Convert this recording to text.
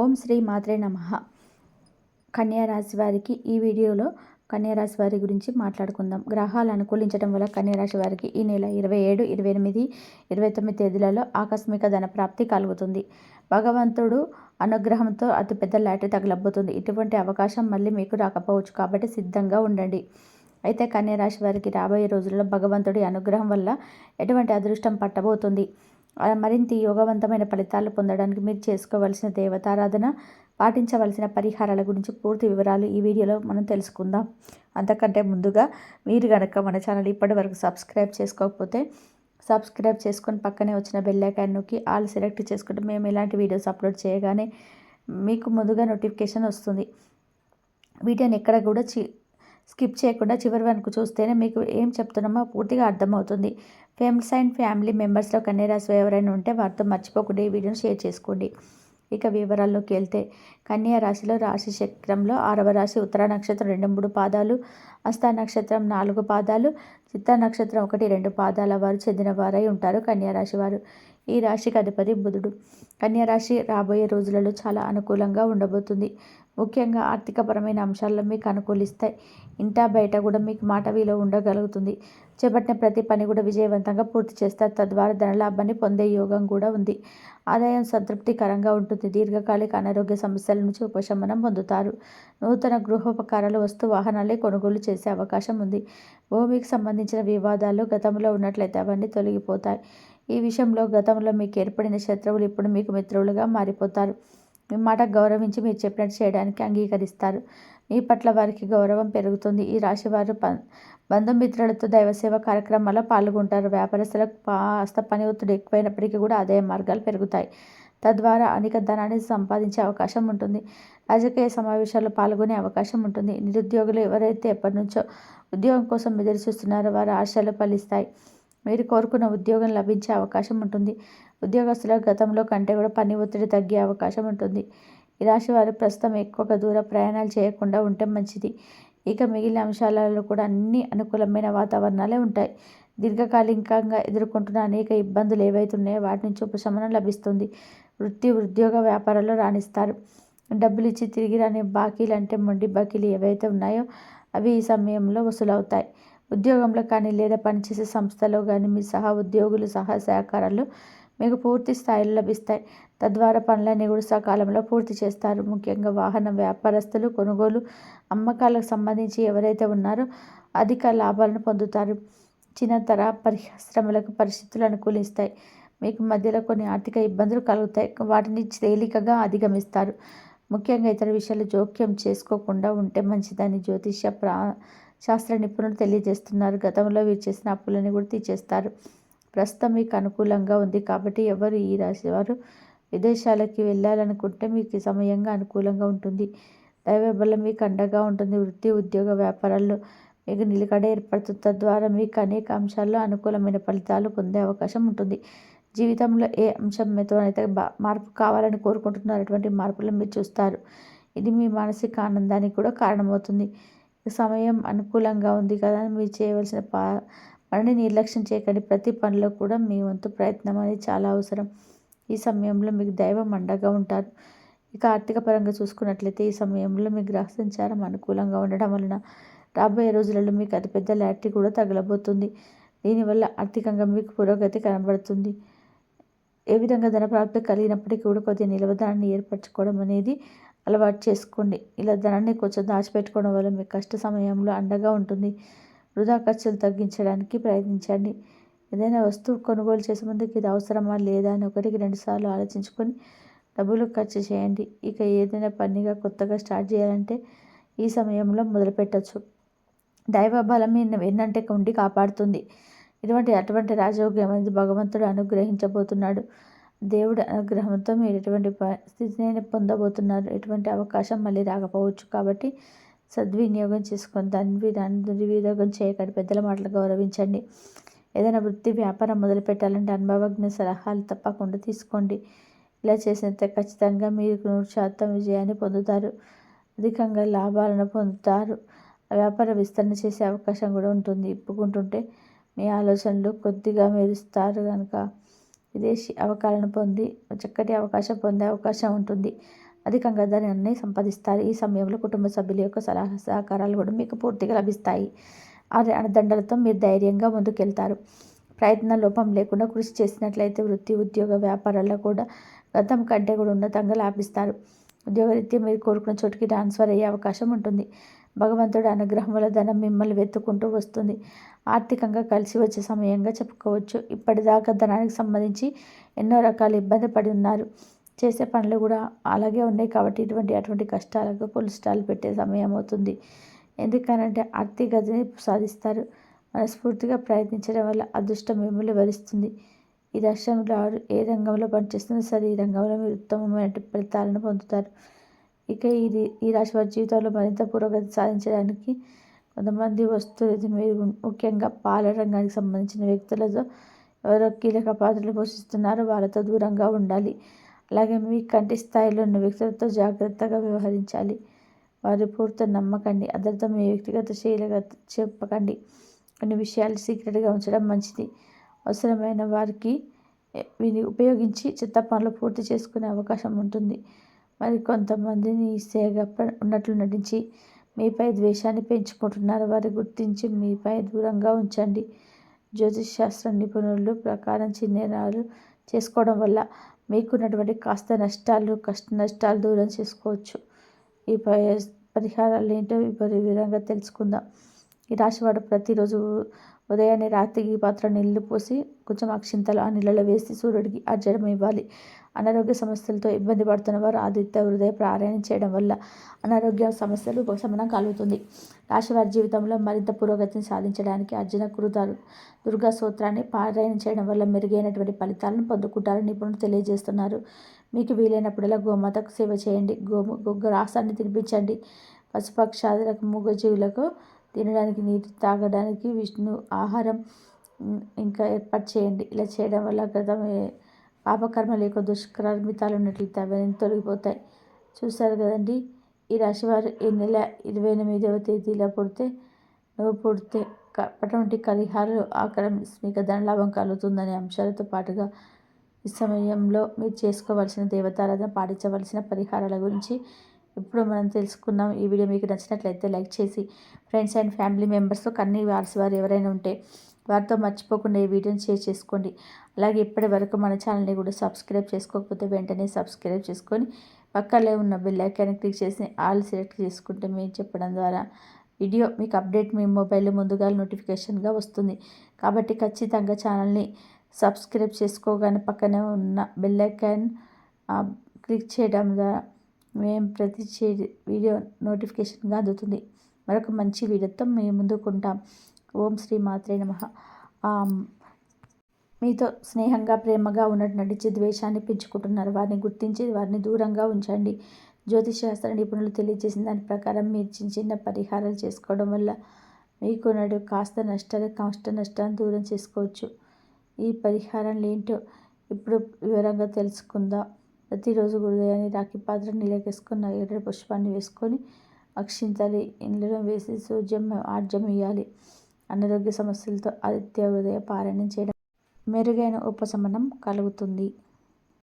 ఓం శ్రీ మాత్రే నమ. కన్యారాశి వారికి ఈ వీడియోలో కన్యారాశి వారి గురించి మాట్లాడుకుందాం. గ్రహాలు అనుకూలించడం వల్ల కన్యారాశి వారికి ఈ నెల ఇరవై ఏడు ఇరవై ఎనిమిది ఇరవై తొమ్మిది తేదీలలో ఆకస్మిక ధన ప్రాప్తి కలుగుతుంది. భగవంతుడు అనుగ్రహంతో అతిపెద్ద లాటరీ తగలబోతుంది. ఇటువంటి అవకాశం మళ్ళీ మీకు రాకపోవచ్చు కాబట్టి సిద్ధంగా ఉండండి. అయితే కన్యారాశి వారికి రాబోయే రోజుల్లో భగవంతుడి అనుగ్రహం వల్ల ఎటువంటి అదృష్టం పట్టబోతుంది? మరింత యోగవంతమైన ఫలితాలు పొందడానికి మీరు చేసుకోవలసిన దేవతారాధన పాటించవలసిన పరిహారాల గురించి పూర్తి వివరాలు ఈ వీడియోలో మనం తెలుసుకుందాం. అంతకంటే ముందుగా మీరు కనుక మన ఛానల్ ఇప్పటి వరకు సబ్స్క్రైబ్ చేసుకోకపోతే సబ్స్క్రైబ్ చేసుకొని పక్కనే వచ్చిన బెల్లైకాన్ నొక్కి ఆల్ సెలెక్ట్ చేసుకుంటే మేము ఇలాంటి వీడియోస్ అప్లోడ్ చేయగానే మీకు ముందుగా నోటిఫికేషన్ వస్తుంది. వీటిని ఎక్కడ కూడా చి స్కిప్ చేయకుండా చివరి వరకు చూస్తేనే మీకు ఏం చెప్తున్నామో పూర్తిగా అర్థమవుతుంది. ఫ్రెండ్స్ అండ్ ఫ్యామిలీ మెంబర్స్లో కన్యారాశి ఎవరైనా ఉంటే వారితో మర్చిపోకుండా ఈ వీడియోని షేర్ చేసుకోండి. ఇక వివరాల్లోకి వెళ్తే కన్యా రాశిలో రాశి చక్రంలో ఆరవ రాశి ఉత్తర నక్షత్రం రెండు మూడు పాదాలు హస్త నక్షత్రం నాలుగు పాదాలు చిత్త నక్షత్రం ఒకటి రెండు పాదాల వారు చెందిన వారై ఉంటారు కన్యారాశి వారు. ఈ రాశికి అధిపతి బుధుడు. కన్యారాశి రాబోయే రోజులలో చాలా అనుకూలంగా ఉండబోతుంది. ముఖ్యంగా ఆర్థికపరమైన అంశాల్లో మీకు అనుకూలిస్తాయి. ఇంటా బయట కూడా మీకు మాట విలువ ఉండగలుగుతుంది. చేపట్టిన ప్రతి పని కూడా విజయవంతంగా పూర్తి చేస్తారు. తద్వారా ధనలాభాన్ని పొందే యోగం కూడా ఉంది. ఆదాయం సంతృప్తికరంగా ఉంటుంది. దీర్ఘకాలిక అనారోగ్య సమస్యల నుంచి ఉపశమనం పొందుతారు. నూతన గృహోపకారాలు వస్తు వాహనాలే కొనుగోలు చేసే అవకాశం ఉంది. భూమికి సంబంధించిన వివాదాలు గతంలో ఉన్నట్లయితే అవన్నీ తొలగిపోతాయి. ఈ విషయంలో గతంలో మీకు ఏర్పడిన శత్రువులు ఇప్పుడు మీకు మిత్రులుగా మారిపోతారు. మీ మాట గౌరవించి మీరు చెప్పినట్టు చేయడానికి అంగీకరిస్తారు. మీ పట్ల వారికి గౌరవం పెరుగుతుంది. ఈ రాశి వారు ప బంధుమిత్రులతో దైవసేవ కార్యక్రమాల్లో పాల్గొంటారు. వ్యాపారస్తులకు కాస్త పని ఒత్తిడి ఎక్కువైనప్పటికీ కూడా ఆదాయ మార్గాలు పెరుగుతాయి. తద్వారా అనేక ధనాన్ని సంపాదించే అవకాశం ఉంటుంది. రాజకీయ సమావేశాల్లో పాల్గొనే అవకాశం ఉంటుంది. నిరుద్యోగులు ఎవరైతే ఎప్పటి నుంచో ఉద్యోగం కోసం ఎదురు చూస్తున్నారో వారి ఆశలు ఫలిస్తాయి. మీరు కోరుకున్న ఉద్యోగం లభించే అవకాశం ఉంటుంది. ఉద్యోగస్తుల గతంలో కంటే కూడా పని ఒత్తిడి తగ్గే అవకాశం ఉంటుంది. ఈ రాశి వారు ప్రస్తుతం ఎక్కువగా దూర ప్రయాణాలు చేయకుండా ఉంటే మంచిది. ఇక మిగిలిన అంశాలలో కూడా అన్ని అనుకూలమైన వాతావరణాలే ఉంటాయి. దీర్ఘకాలికంగా ఎదుర్కొంటున్న అనేక ఇబ్బందులు ఏవైతున్నాయో వాటి నుంచి ఉపశమనం లభిస్తుంది. వృత్తి ఉద్యోగ వ్యాపారాల్లో రాణిస్తారు. డబ్బులు ఇచ్చి తిరిగి రాని బాకీలు అంటే మొండి బాకీలు ఏవైతే ఉన్నాయో అవి ఈ సమయంలో వసూలవుతాయి. ఉద్యోగంలో కానీ లేదా పనిచేసే సంస్థలో కానీ మీ సహా ఉద్యోగులు సహా సహకారాలు మీకు పూర్తి స్థాయిలో లభిస్తాయి. తద్వారా పనులన్నీ కూడా సకాలంలో పూర్తి చేస్తారు. ముఖ్యంగా వాహన వ్యాపారస్తులు కొనుగోలు అమ్మకాలకు సంబంధించి ఎవరైతే ఉన్నారో అధిక లాభాలను పొందుతారు. చిన్నతర పరిశ్రమలకు పరిస్థితులు అనుకూలిస్తాయి. మీకు మధ్యలో కొన్ని ఆర్థిక ఇబ్బందులు కలుగుతాయి. వాటిని తేలికగా అధిగమిస్తారు. ముఖ్యంగా ఇతర విషయాలు జోక్యం చేసుకోకుండా ఉంటే మంచిదని జ్యోతిష్య ప్రా శాస్త్ర నిపుణులు తెలియజేస్తున్నారు. గతంలో వీరు చేసిన అప్పులని కూడా తీర్చేస్తారు. ప్రస్తుతం మీకు అనుకూలంగా ఉంది కాబట్టి ఎవరు ఈ రాశి వారు విదేశాలకి వెళ్ళాలనుకుంటే మీకు సమయంగా అనుకూలంగా ఉంటుంది. దైవ బలం మీకు అండగా ఉంటుంది. వృత్తి ఉద్యోగ వ్యాపారాల్లో మీకు నిలకడ ఏర్పడుతుంది. తద్వారా మీకు అనేక అంశాల్లో అనుకూలమైన ఫలితాలు పొందే అవకాశం ఉంటుంది. జీవితంలో ఏ అంశం మీతో అయితే మార్పు కావాలని కోరుకుంటున్నారు అటువంటి మార్పులను మీరు చూస్తారు. ఇది మీ మానసిక ఆనందానికి కూడా కారణమవుతుంది. సమయం అనుకూలంగా ఉంది కదా మీరు చేయవలసిన పా పనిని నిర్లక్ష్యం చేయకండి. ప్రతి పనిలో కూడా మీ వంతు ప్రయత్నం అనేది చాలా అవసరం. ఈ సమయంలో మీకు దైవం అండగా ఉంటారు. ఇక ఆర్థిక పరంగా చూసుకున్నట్లయితే ఈ సమయంలో మీ గ్రహ సంచారం అనుకూలంగా ఉండడం వలన రాబోయే రోజులలో మీకు అతిపెద్ద లాటరీ కూడా తగలబోతుంది. దీనివల్ల ఆర్థికంగా మీకు పురోగతి కనబడుతుంది. ఏ విధంగా ధనప్రాప్తి కలిగినప్పటికీ కూడా కొద్దిగా నిలవదాన్ని ఏర్పరచుకోవడం అనేది అలవాటు చేసుకోండి. ఇలా ధనాన్ని కొంచెం దాచిపెట్టుకోవడం వల్ల మీ కష్ట సమయంలో అండగా ఉంటుంది. వృధా ఖర్చులు తగ్గించడానికి ప్రయత్నించండి. ఏదైనా వస్తువు కొనుగోలు చేసే ముందుకు ఇది అవసరమా లేదా అని ఒకటికి రెండుసార్లు ఆలోచించుకొని డబ్బులు ఖర్చు చేయండి. ఇక ఏదైనా పనిగా కొత్తగా స్టార్ట్ చేయాలంటే ఈ సమయంలో మొదలుపెట్టచ్చు దైవ బలం ఎన్నంటే ఉండి కాపాడుతుంది. ఇటువంటి అటువంటి రాజయోగ్యం అనేది భగవంతుడు అనుగ్రహించబోతున్నాడు? దేవుడి అనుగ్రహంతో మీరు ఎటువంటి స్థితిని పొందబోతున్నారు. ఎటువంటి అవకాశం మళ్ళీ రాకపోవచ్చు కాబట్టి సద్వినియోగం చేసుకొని దాన్ని దాన్ని దుర్వినియోగం చేయకండి. పెద్దల మాటలు గౌరవించండి. ఏదైనా వృత్తి వ్యాపారం మొదలు పెట్టాలంటే అనుభవజ్ఞ సలహాలు తప్పకుండా తీసుకోండి. ఇలా చేసినంత ఖచ్చితంగా మీరు నూరు శాతం విజయాన్ని పొందుతారు. అధికంగా లాభాలను పొందుతారు. వ్యాపార విస్తరణ చేసే అవకాశం కూడా ఉంటుంది. ఇప్పుకుంటుంటే మీ ఆలోచనలు కొద్దిగా మెరుస్తారు కనుక విదేశీ అవకాశాలను పొంది చక్కటి అవకాశం పొందే అవకాశం ఉంటుంది. అధికంగా ధనాన్ని సంపాదిస్తారు. ఈ సమయంలో కుటుంబ సభ్యుల యొక్క సలహా సహకారాలు కూడా మీకు పూర్తిగా లభిస్తాయి. ఆ అండదండలతో మీరు ధైర్యంగా ముందుకెళ్తారు. ప్రయత్న లోపం లేకుండా కృషి చేసినట్లయితే వృత్తి ఉద్యోగ వ్యాపారాల్లో కూడా గతం కంటే కూడా ఉన్నతంగా లాభిస్తారు. ఉద్యోగరీత్యా మీరు కోరుకున్న చోటుకి ట్రాన్స్ఫర్ అయ్యే అవకాశం ఉంటుంది. భగవంతుడి అనుగ్రహం వల్ల ధనం మిమ్మల్ని వెతుక్కుంటూ వస్తుంది. ఆర్థికంగా కలిసి వచ్చే సమయంగా చెప్పుకోవచ్చు. ఇప్పటిదాకా ధనానికి సంబంధించి ఎన్నో రకాల ఇబ్బంది పడి ఉన్నారు. చేసే పనులు కూడా అలాగే ఉన్నాయి కాబట్టి ఇటువంటి అటువంటి కష్టాలకు పులుస్టాలు పెట్టే సమయం అవుతుంది. ఎందుకనంటే ఆర్థిక గతిని సాధిస్తారు. మనస్ఫూర్తిగా ప్రయత్నించడం వల్ల అదృష్టం మిమ్మల్ని వరిస్తుంది. ఈ రాష్ట్రంలో ఏ రంగంలో పనిచేస్తున్నా సరే ఈ రంగంలో మీరు ఉత్తమమైన ఫలితాలను పొందుతారు. ఇక ఇది ఈ రాశి వారి జీవితంలో మరింత పురోగతి సాధించడానికి కొంతమంది వస్తువులు మీరు ముఖ్యంగా పాల రంగానికి సంబంధించిన వ్యక్తులతో ఎవరో కీలక పాత్రలు పోషిస్తున్నారో. వాళ్ళతో దూరంగా ఉండాలి. అలాగే మీ కంటి స్థాయిలో ఉన్న వ్యక్తులతో జాగ్రత్తగా వ్యవహరించాలి. వారి పూర్తి నమ్మకండి. అందరితో మీ వ్యక్తిగత శైలిగా చెప్పకండి. కొన్ని విషయాలు సీక్రెట్గా ఉంచడం మంచిది. అవసరమైన వారికి వీని ఉపయోగించి చిత్త పనులు పూర్తి చేసుకునే అవకాశం ఉంటుంది. మరి కొంతమందిని సేగ ఉన్నట్లు నటించి మీపై ద్వేషాన్ని పెంచుకుంటున్నారు. వారి గుర్తించి మీపై దూరంగా ఉంచండి. జ్యోతిష్ శాస్త్ర నిపుణులు ప్రకారం చిన్నరాలు చేసుకోవడం వల్ల మీకున్నటువంటి కాస్త నష్టాలు కష్ట నష్టాలు దూరం చేసుకోవచ్చు. ఈ పరిహారాలు ఏంటో వివరంగా తెలుసుకుందాం. ఈ రాశివాడు ప్రతిరోజు ఉదయాన్నే రాత్రికి పాత్ర నీళ్ళు పోసి కొంచెం అక్షింతలు ఆ నీళ్ళలో వేసి సూర్యుడికి అర్జడం ఇవ్వాలి అనారోగ్య సమస్యలతో ఇబ్బంది పడుతున్న వారు ఆదిత్య హృదయ పారాయణ చేయడం వల్ల అనారోగ్య సమస్యలు ఉపశమనం కలుగుతుంది. రాశివారి జీవితంలో మరింత పురోగతిని సాధించడానికి అర్జున కురుతారు. దుర్గా సూత్రాన్ని పారాయణ చేయడం వల్ల మెరుగైనటువంటి ఫలితాలను పొందుకుంటారని నిపుణులు తెలియజేస్తున్నారు. మీకు వీలైనప్పుడల్లా గోమాతకు సేవ చేయండి. గోము రాసాన్ని తినిపించండి. పశుపక్షాదులకు మూగజీవులకు తినడానికి నీరు తాగడానికి విష్ణు ఆహారం ఇంకా ఏర్పాటు చేయండి. ఇలా చేయడం వల్ల గతం పాపకర్మ లేక దుష్కర్మితాలు ఉన్నట్లయితే అవన్నీ తొలగిపోతాయి. చూస్తారు కదండి ఈ రాశివారు ఈ నెల ఇరవై ఎనిమిదవ తేదీలో పుడితే నువ్వు పుడితే అటువంటి కలిహారాలు ఆక్రమిక ధనలాభం కలుగుతుందనే అంశాలతో పాటుగా ఈ సమయంలో మీరు చేసుకోవాల్సిన దేవతారాధన పాటించవలసిన పరిహారాల గురించి ఇప్పుడు మనం తెలుసుకున్నాం. ఈ వీడియో మీకు నచ్చినట్లయితే లైక్ చేసి ఫ్రెండ్స్ అండ్ ఫ్యామిలీ మెంబర్స్తో కన్నీ వారసు వారు ఎవరైనా ఉంటే వారితో మర్చిపోకుండా ఈ వీడియోని షేర్ చేసుకోండి. అలాగే ఇప్పటి వరకు మన ఛానల్ని కూడా సబ్స్క్రైబ్ చేసుకోకపోతే వెంటనే సబ్స్క్రైబ్ చేసుకొని పక్కనే ఉన్న బెల్ ఐకాన్ క్లిక్ చేసి ఆల్ సెలెక్ట్ చేసుకుంటే మేము చెప్పడం ద్వారా వీడియో మీకు అప్డేట్ మీ మొబైల్లో ముందుగా నోటిఫికేషన్గా వస్తుంది. కాబట్టి ఖచ్చితంగా ఛానల్ని సబ్స్క్రైబ్ చేసుకోగానే పక్కనే ఉన్న బెల్ ఐకాన్ క్లిక్ చేయడం ద్వారా మేము ప్రతి వీడియో నోటిఫికేషన్గా అందుతుంది. మరొక మంచి వీడియోతో మేము ముందుకుంటాం ఓం శ్రీ మాత్రే నమ. మీతో స్నేహంగా ప్రేమగా ఉన్నట్టు నటించి ద్వేషాన్ని పెంచుకుంటున్నారు. వారిని గుర్తించి వారిని దూరంగా ఉంచండి. జ్యోతిష్ శాస్త్ర నిపుణులు తెలియజేసిన దాని ప్రకారం మీరు చిన్న చిన్న పరిహారాలు చేసుకోవడం వల్ల మీకు నడు కాస్త నష్టాలు కష్ట నష్టాన్ని దూరం చేసుకోవచ్చు. ఈ పరిహారాలు ఏంటో ఇప్పుడు వివరంగా తెలుసుకుందాం? ప్రతిరోజు గురుదయాన్ని రాఖీ పాత్ర నీళ్ళకేసుకున్న ఎర్ర పుష్పాన్ని వేసుకొని అక్షింతలి ఇండ్లలో వేసి సూర్యం ఆర్జం ఇవ్వాలి అనారోగ్య సమస్యలతో ఆదిత్య హృదయ పారాయణం చేయడం మెరుగైన ఉపశమనం కలుగుతుంది.